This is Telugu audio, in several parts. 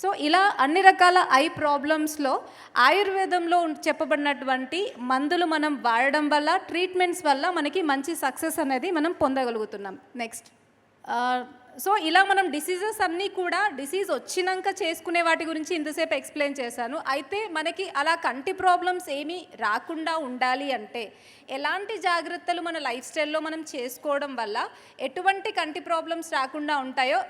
సో ఇలా అన్ని రకాల ఐ ప్రాబ్లమ్స్లో ఆయుర్వేదంలో చెప్పబడినటువంటి మందులు మనం వాడడం వల్ల ట్రీట్మెంట్స్ వల్ల మనకి మంచి సక్సెస్ అనేది మనం పొందగలుగుతున్నాం. నెక్స్ట్ సో ఇలా మనం డిసీజెస్ అన్నీ కూడా డిసీజ్ వచ్చినాక చేసుకునే వాటి గురించి ఇంతసేపు ఎక్స్ప్లెయిన్ చేశాను. అయితే మనకి అలా కంటి ప్రాబ్లమ్స్ ఏమీ రాకుండా ఉండాలి అంటే ఎలాంటి జాగ్రత్తలు మన లైఫ్ స్టైల్లో మనం చేసుకోవడం వల్ల ఎటువంటి కంటి ప్రాబ్లమ్స్ రాకుండా ఉంటాయో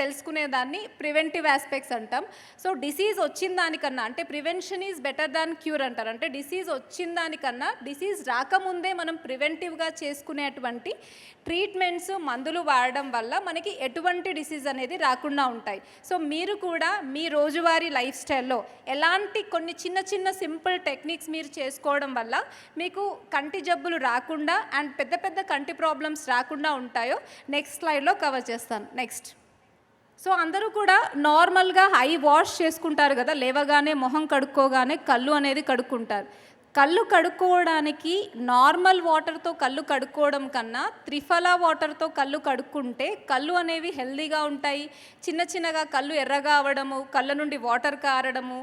తెలుసుకునేదాన్ని ప్రివెంటివ్ ఆస్పెక్ట్స్ అంటాం. సో డిసీజ్ వచ్చిన దానికన్నా అంటే prevention is better than cure అంటారు. అంటే డిసీజ్ వచ్చిన దానికన్నా డిసీజ్ రాకముందే మనం ప్రివెంటివ్గా చేసుకునేటువంటి ట్రీట్మెంట్స్ మందులు వాడడం వల్ల మనకి ఎటువంటి డిసీజ్ అనేది రాకుండా ఉంటాయి. సో మీరు కూడా మీ రోజువారీ లైఫ్ స్టైల్లో ఎలాంటి కొన్ని చిన్న చిన్న సింపుల్ టెక్నిక్స్ మీరు చేసుకోవడం వల్ల మీకు కంటి జబ్బులు రాకుండా అండ్ పెద్ద పెద్ద కంటి ప్రాబ్లమ్స్ రాకుండా ఉంటాయో నెక్స్ట్ స్లైడ్లో కవర్ చేస్తాను. నెక్స్ట్ సో అందరూ కూడా నార్మల్గా ఐ వాష్ చేసుకుంటారు కదా లేవగానే మొహం కడుక్కోగానే కళ్ళు అనేది కడుక్కుంటారు. కళ్ళు కడుక్కోవడానికి నార్మల్ వాటర్తో కళ్ళు కడుక్కోవడం కన్నా త్రిఫలా వాటర్తో కళ్ళు కడుక్కుంటే కళ్ళు అనేవి హెల్దీగా ఉంటాయి. చిన్న చిన్నగా కళ్ళు ఎర్రగా అవ్వడము కళ్ళ నుండి వాటర్ కారడము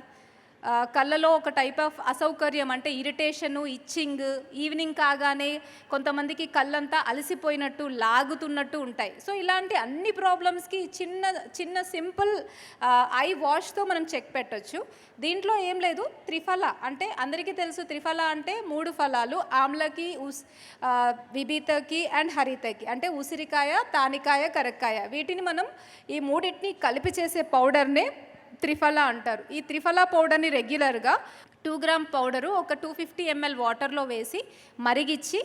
కళ్ళలో ఒక టైప్ ఆఫ్ అసౌకర్యం అంటే ఇరిటేషను ఇచ్చింగ్ ఈవినింగ్ కాగానే కొంతమందికి కళ్ళంతా అలసిపోయినట్టు లాగుతున్నట్టు ఉంటాయి. సో ఇలాంటి అన్ని ప్రాబ్లమ్స్కి చిన్న చిన్న సింపుల్ ఐ వాష్తో మనం చెక్ పెట్టొచ్చు. దీంట్లో ఏం లేదు త్రిఫల అంటే అందరికీ తెలుసు త్రిఫల అంటే మూడు ఫలాలు ఆమ్లకి ఉస్ విభీతకి అండ్ హరితకి. అంటే ఉసిరికాయ తానికాయ కరక్కాయ. వీటిని మనం ఈ మూడింటిని కలిపి చేసే పౌడర్నే త్రిఫల అంటారు. ఈ త్రిఫల పౌడర్ని రెగ్యులర్గా టూ గ్రామ్ పౌడరు ఒక టూ ఫిఫ్టీ ఎంఎల్ వాటర్లో వేసి మరిగిచ్చి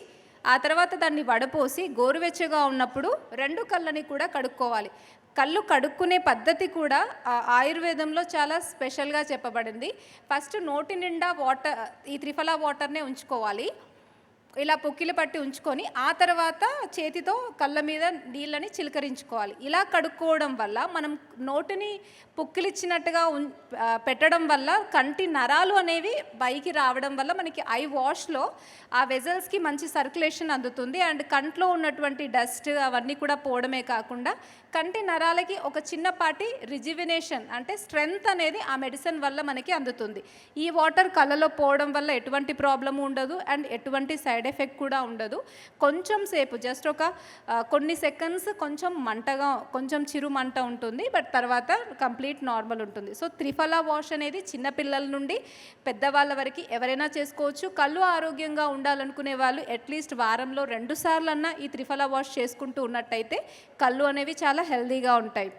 ఆ తర్వాత దాన్ని వడపోసి గోరువెచ్చగా ఉన్నప్పుడు రెండు కళ్ళని కూడా కడుక్కోవాలి. కళ్ళు కడుక్కునే పద్ధతి కూడా ఆయుర్వేదంలో చాలా స్పెషల్గా చెప్పబడింది. ఫస్ట్ నోటి నిండా వాటర్ ఈ త్రిఫల వాటర్నే ఉంచుకోవాలి. ఇలా పొక్కిలు పట్టి ఉంచుకొని ఆ తర్వాత చేతితో కళ్ళ మీద నీళ్ళని చిలకరించుకోవాలి. ఇలా కడుక్కోవడం వల్ల మనం నోటిని పొక్కిలిచ్చినట్టుగా ఉన్ పెట్టడం వల్ల కంటి నరాలు అనేవి పైకి రావడం వల్ల మనకి ఐ వాష్లో ఆ వెజల్స్కి మంచి సర్క్యులేషన్ అందుతుంది. అండ్ కంట్లో ఉన్నటువంటి డస్ట్ అవన్నీ కూడా పోవడమే కాకుండా కంటి నరాలకి ఒక చిన్నపాటి రిజివినేషన్ అంటే స్ట్రెంగ్త్ అనేది ఆ మెడిసిన్ వల్ల మనకి అందుతుంది. ఈ వాటర్ కళ్ళలో పోవడం వల్ల ఎటువంటి ప్రాబ్లము ఉండదు. అండ్ ఎటువంటి సైడ్ ఎఫెక్ట్ కూడా ఉండదు. కొంచెం సేపు జస్ట్ ఒక కొన్ని సెకండ్స్ కొంచెం మంటగా కొంచెం చిరు మంట ఉంటుంది బట్ తర్వాత కంప్లీట్ నార్మల్ ఉంటుంది. సో త్రిఫలా వాష్ అనేది చిన్నపిల్లల నుండి పెద్దవాళ్ళ వరకు ఎవరైనా చేసుకోవచ్చు. కళ్ళు ఆరోగ్యంగా ఉండాలనుకునే వాళ్ళు అట్లీస్ట్ వారంలో రెండు సార్లన్నా ఈ త్రిఫలా వాష్ చేసుకుంటూ ఉన్నట్టయితే కళ్ళు అనేవి చాలా హెల్దీగా ఉంటాయి.